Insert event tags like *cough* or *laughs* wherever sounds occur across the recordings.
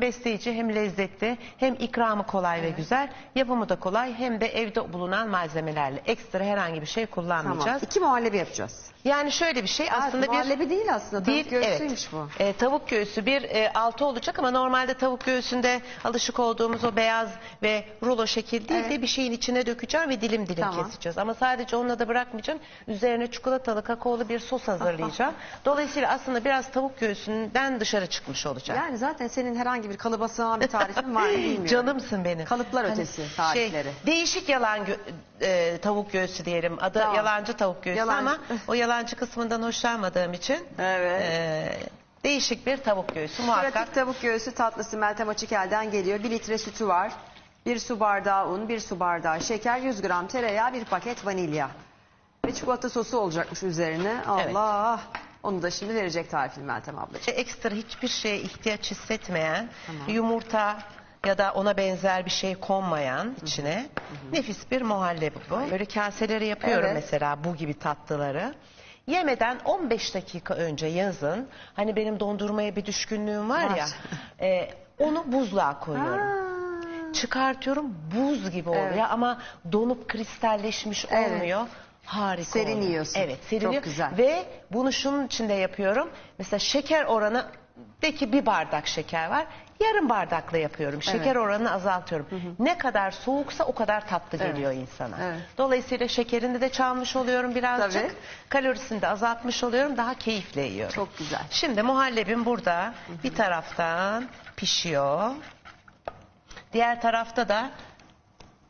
besleyici hem lezzetli hem ikramı kolay ve güzel. Yapımı da kolay hem de evde bulunan malzemelerle. Ekstra herhangi bir şey Tamam. kullanmayacağız. İki muhallebi yapacağız. Yani şöyle bir şey Aslında bir muhallebi değil aslında. Tavuk göğsüymüş evet. bu. E, tavuk göğsü bir e, altı olacak ama normalde tavuk göğsünde alışık olduğumuz o beyaz ve rulo şekil değil de Evet. bir şeyin içine dökeceğim ve dilim dilim Tamam. keseceğiz. Ama sadece onunla da bırakmayacağım. Üzerine çikolatalı kakaolu bir sos hazırlayacağım. *laughs* Dolayısıyla aslında biraz tavuk göğsünden dışarı çıkmış olacak. Yani zaten senin herhangi bir kalıba sığan bir tarifin var mı bilmiyorum. Canımsın benim. Kalıplar ötesi tarifleri. Şey, değişik yalan gö- e, tavuk göğsü diyelim. Adı Tamam. yalancı tavuk göğsü Yalancı. ama o yalancı kısmından hoşlanmadığım için Evet. e, değişik bir tavuk göğsü muhakkak. Pratik tavuk göğsü tatlısı Meltem Açıkel'den geliyor. Bir litre sütü var. Bir su bardağı un, bir su bardağı şeker, 100 gram tereyağı, bir paket vanilya. Ve çikolata sosu olacakmış üzerine. Allah! Onu da şimdi verecek tarifini Meltem ablacığım. E, ekstra hiçbir şeye ihtiyaç hissetmeyen, Tamam. yumurta ya da ona benzer bir şey konmayan içine nefis bir muhallebi bu. Böyle kaseleri yapıyorum Evet. mesela bu gibi tatlıları. Yemeden 15 dakika önce yazın hani benim dondurmaya bir düşkünlüğüm var, Var. ya e, onu buzluğa koyuyorum. Çıkartıyorum buz gibi oluyor ama donup kristalleşmiş Evet. olmuyor. Harika Serin oluyor. yiyorsun. Evet serin Çok güzel. Ve bunu şunun içinde yapıyorum. Mesela şeker oranı de ki bir bardak şeker var. Yarım bardakla yapıyorum. Şeker Evet. oranını azaltıyorum. Ne kadar soğuksa o kadar tatlı geliyor insana. Evet. Dolayısıyla şekerini de çalmış oluyorum birazcık. Tabii. Kalorisini de azaltmış oluyorum. Daha keyifle yiyorum. Çok güzel. Şimdi muhallebim burada bir taraftan pişiyor. Diğer tarafta da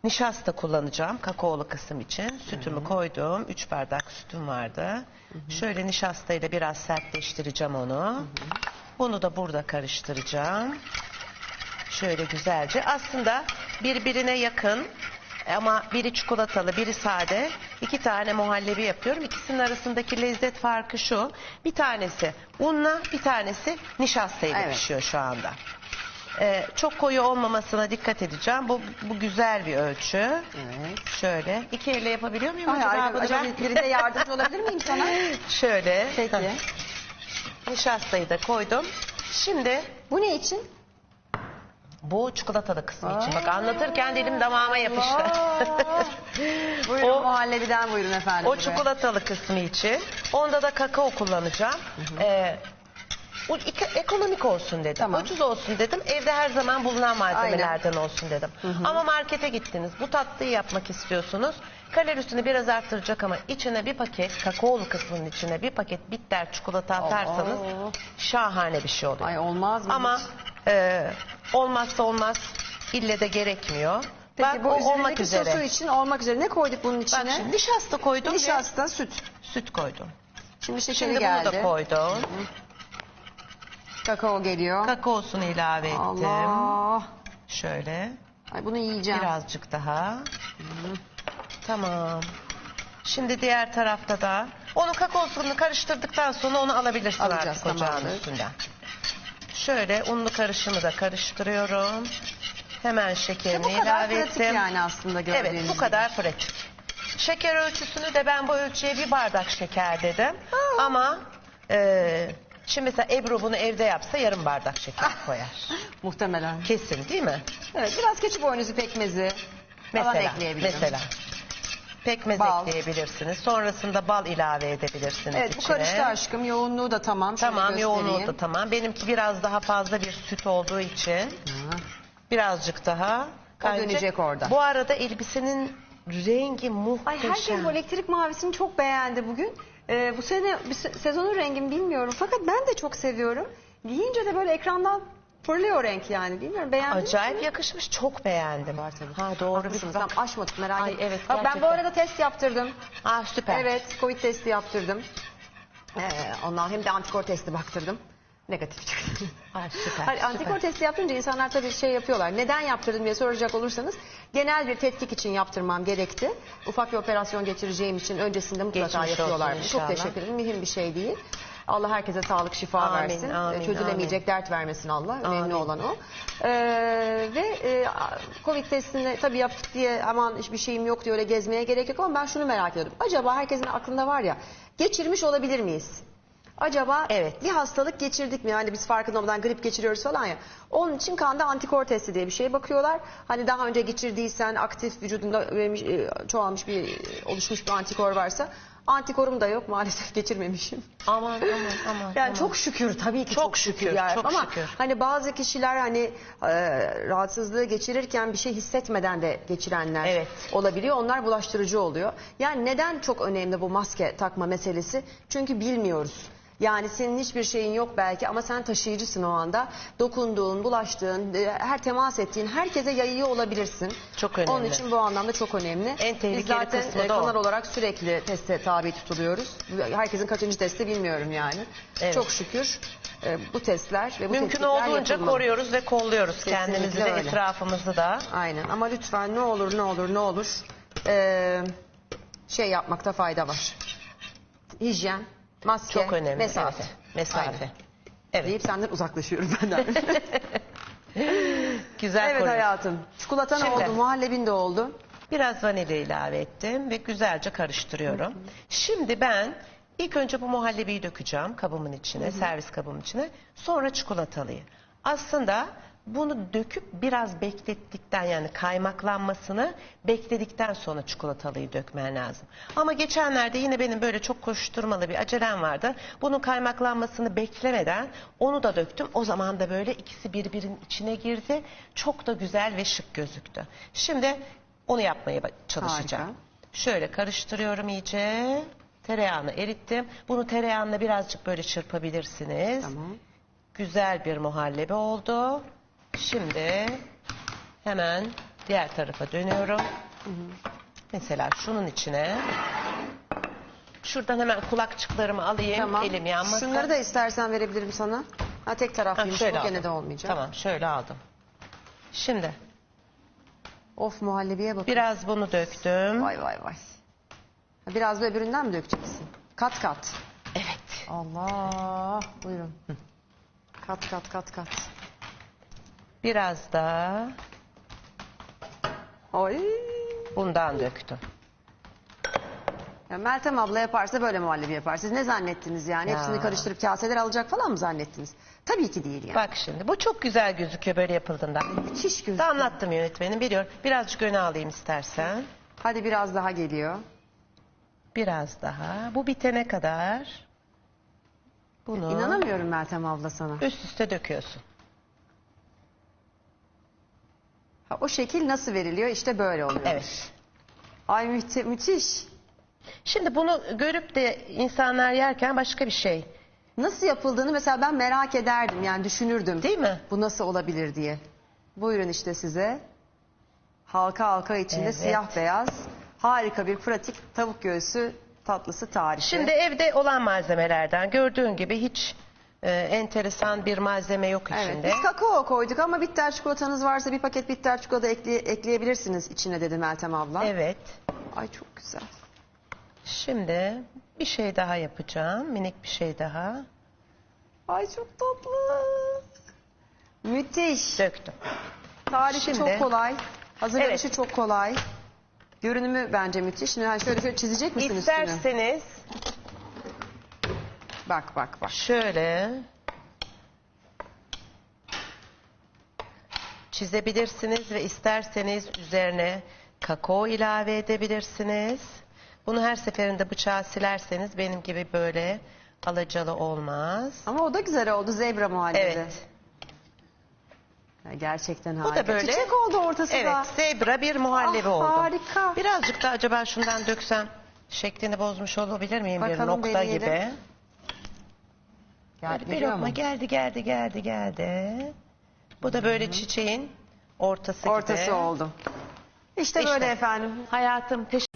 nişasta kullanacağım kakaolu kısım için. Sütümü koydum. 3 bardak sütüm vardı. Şöyle nişastayla biraz sertleştireceğim onu. Bunu da burada karıştıracağım. Şöyle güzelce. Aslında birbirine yakın ama biri çikolatalı, biri sade. İki tane muhallebi yapıyorum. İkisinin arasındaki lezzet farkı şu. Bir tanesi unla, bir tanesi nişastayla Evet. pişiyor şu anda. Ee, çok koyu olmamasına dikkat edeceğim. Bu, bu güzel bir ölçü. Evet. Şöyle. iki elle yapabiliyor muyum Ay, acaba ay, bunu acaba ben? birinde yardımcı olabilir miyim sana? *laughs* Şöyle. Peki. Nişastayı da koydum. Şimdi Bu ne için? bu çikolatalı kısmı için. Bak anlatırken dilim damağıma yapıştı. *laughs* Buyurun O- muhallebiden buyurun efendim. O çikolatalı kısmı için. Onda da kakao kullanacağım. Ee, u- ik- ekonomik olsun dedim. Tamam. Ucuz olsun dedim. Evde her zaman bulunan malzemelerden olsun dedim. Ama markete gittiniz. Bu tatlıyı yapmak istiyorsunuz. Kalorisini biraz arttıracak ama içine bir paket kakaolu kısmının içine bir paket bitter çikolata atarsanız Allah. şahane bir şey oluyor. Ay olmaz mı? Ama hiç? e, olmazsa olmaz ille de gerekmiyor. Peki Bak bu o olmak üzere. sosu için olmak üzere ne koyduk bunun Bak içine? şimdi nişasta koydum ve Nişasta, süt. süt koydum. Şimdi şekeri Şimdi geldi. bunu da koydum. Kakao geliyor. Kakaosunu ilave ettim. Allah. Şöyle. Ay bunu yiyeceğim. Birazcık daha. Tamam. Şimdi diğer tarafta da onun kakaosunu karıştırdıktan sonra onu alabilirsin Alacağız, artık ocağın tamamdır. üstünden. Şöyle unlu karışımı da karıştırıyorum. Hemen şekerini Bu kadar ilave pratik ettim. yani aslında gördüğünüz Evet bu gibi. kadar pratik. Şeker ölçüsünü de ben bu ölçüye bir bardak şeker dedim. Ama e, şimdi mesela Ebru bunu evde yapsa yarım bardak şeker koyar. Muhtemelen. Kesin değil mi? Evet biraz keçi boynuzu pekmezi falan Mesela, ekleyebilirim. mesela. Pekmez Bal. ekleyebilirsiniz. Sonrasında bal ilave edebilirsiniz Evet bu içine. karıştı aşkım. Yoğunluğu da tamam. Şöyle Tamam yoğunluğu göstereyim. da tamam. Benimki biraz daha fazla bir süt olduğu için Ha. birazcık daha kaynayacak. dönecek orada. Bu arada elbisenin rengi Ay muhteşem. herkes bu elektrik mavisini çok beğendi bugün. Ee, bu sene se- sezonun rengini bilmiyorum. Fakat ben de çok seviyorum. Giyince de böyle ekrandan fırlıyor renk yani. Bilmiyorum beğendiniz Acayip mi? yakışmış. Çok beğendim. Var tabii. Ha doğru Haklısınız. bak. Tam aşmadık merak Ay, etmeyin. evet, Bak, ben bu gerçekten. arada test yaptırdım. Ah süper. Evet, Covid testi yaptırdım. Ee, ondan hem de antikor testi baktırdım. Negatif çıktı. *laughs* Süper, Hayır, süper. antikor testi yaptırınca insanlar tabii şey yapıyorlar. Neden yaptırdım diye soracak olursanız genel bir tetkik için yaptırmam gerekti. Ufak bir operasyon geçireceğim için öncesinde mutlaka Geçmiş olsun yapıyorlar. Çok teşekkür ederim. Mühim bir şey değil. Allah herkese sağlık, şifa Amin, versin. amin, Ee, Çözülemeyecek dert vermesin Allah. Önemli Amin. olan o. Ee, ve e, Covid testini tabii yaptık diye aman hiçbir şeyim yok diye öyle gezmeye gerek yok ama ben şunu merak ediyorum. Acaba herkesin aklında var ya geçirmiş olabilir miyiz? Acaba Evet. bir hastalık geçirdik mi? Hani biz farkında olmadan grip geçiriyoruz falan ya. Onun için kanda antikor testi diye bir şeye bakıyorlar. Hani daha önce geçirdiysen aktif vücudunda e, çoğalmış bir e, oluşmuş bir antikor varsa antikorum da yok maalesef *laughs* geçirmemişim. Aman aman aman. *laughs* Yani aman. çok şükür tabii ki çok, Çok şükür, şükür, yani. çok ama şükür. hani bazı kişiler hani e, rahatsızlığı geçirirken bir şey hissetmeden de geçirenler Evet. olabiliyor. Onlar bulaştırıcı oluyor. Yani neden çok önemli bu maske takma meselesi? Çünkü bilmiyoruz. Yani senin hiçbir şeyin yok belki ama sen taşıyıcısın o anda. Dokunduğun, bulaştığın, e, her temas ettiğin herkese yayıyor olabilirsin. Çok önemli. Onun için bu anlamda çok önemli. En Biz tehlikeli zaten kısmı e, o. kanal olarak sürekli teste tabi tutuluyoruz. Herkesin kaçıncı testi bilmiyorum yani. Evet. Çok şükür e, bu testler ve bu Mümkün tetkikler olduğunca yapılmalı. koruyoruz ve kolluyoruz Kesinlikle kendimizi de öyle. etrafımızı da. Aynen ama lütfen ne olur ne olur ne olur e, şey yapmakta fayda var. Hijyen, maske, Çok önemli. mesafe. Evet. Mesafe. Aynen. Evet. Deyip senden uzaklaşıyorum benden. *laughs* Güzel evet koruyoruz. hayatım. Çikolatan Şimdi. oldu, muhallebin de oldu. Biraz vanilya ilave ettim ve güzelce karıştırıyorum. Şimdi ben ilk önce bu muhallebiyi dökeceğim kabımın içine, servis kabımın içine. Sonra çikolatalıyı. Aslında bunu döküp biraz beklettikten yani kaymaklanmasını bekledikten sonra çikolatalıyı dökmen lazım. Ama geçenlerde yine benim böyle çok koşturmalı bir acelem vardı. Bunun kaymaklanmasını beklemeden onu da döktüm. O zaman da böyle ikisi birbirinin içine girdi. Çok da güzel ve şık gözüktü. Şimdi onu yapmaya çalışacağım. Harika. Şöyle karıştırıyorum iyice. Tereyağını erittim. Bunu tereyağında birazcık böyle çırpabilirsiniz. Tamam. Güzel bir muhallebi oldu. Şimdi hemen diğer tarafa dönüyorum. Mesela şunun içine şuradan hemen kulakçıklarımı alayım. Tamam. Elim yanmasın. Şunları da istersen verebilirim sana. Ha tek Ha, taraflıymış şöyle bu aldım. gene de olmayacak. Tamam şöyle aldım. Şimdi Of muhallebiye bak. biraz bunu döktüm. Vay vay vay. Ha, Biraz da öbüründen mi dökeceksin? Kat kat. Evet. Allah. Buyurun. Kat kat kat kat. Biraz da Ay. bundan döktüm. Ya Meltem abla yaparsa böyle muhallebi yapar. Siz ne zannettiniz yani? Ya. Hepsini karıştırıp kaseler alacak falan mı zannettiniz? Tabii ki değil yani. Bak şimdi bu çok güzel gözüküyor böyle yapıldığında. Müthiş Da gözüküyor. anlattım yönetmenim biliyorum. Birazcık öne alayım istersen. Hadi biraz daha geliyor. Biraz daha. Bu bitene kadar bunu İnanamıyorum Meltem abla sana. üst üste döküyorsun. Ha, o şekil nasıl veriliyor? İşte böyle oluyor. Evet. Ay müthi- müthiş. Şimdi bunu görüp de insanlar yerken başka bir şey. Nasıl yapıldığını mesela ben merak ederdim yani düşünürdüm. Değil mi? Bu nasıl olabilir diye. Buyurun işte size. Halka halka içinde Evet. siyah beyaz harika bir pratik tavuk göğsü tatlısı tarifi. Şimdi evde olan malzemelerden gördüğün gibi hiç e, enteresan bir malzeme yok Evet, içinde. biz kakao koyduk ama bitter çikolatanız varsa bir paket bitter çikolata ekle- ekleyebilirsiniz içine dedi Meltem abla. Evet. Ay çok güzel. Şimdi bir şey daha yapacağım. Minik bir şey daha. Ay çok tatlı. Müthiş. Döktüm. Tarifi Şimdi- çok kolay. Hazırlanışı Evet. çok kolay. Görünümü bence müthiş. Şimdi hani şöyle şöyle çizecek misin üstünü? İsterseniz Bak bak bak. Şöyle çizebilirsiniz ve isterseniz üzerine kakao ilave edebilirsiniz. Bunu her seferinde bıçağı silerseniz benim gibi böyle alacalı olmaz. Ama o da güzel oldu zebra muhallebi. Evet. Ya Gerçekten Bu harika. da böyle. Çiçek oldu ortası Evet, da. zebra bir muhallebi Ah, oldu. harika. Birazcık da acaba şundan döksem şeklini bozmuş olabilir miyim bir Bakalım, nokta deneyelim. gibi? Böyle bir geliyor lokma mu? geldi geldi geldi geldi. Bu da böyle çiçeğin ortası, gibi. Ortası oldu. İşte, İşte. böyle efendim. Hayatım teşekkür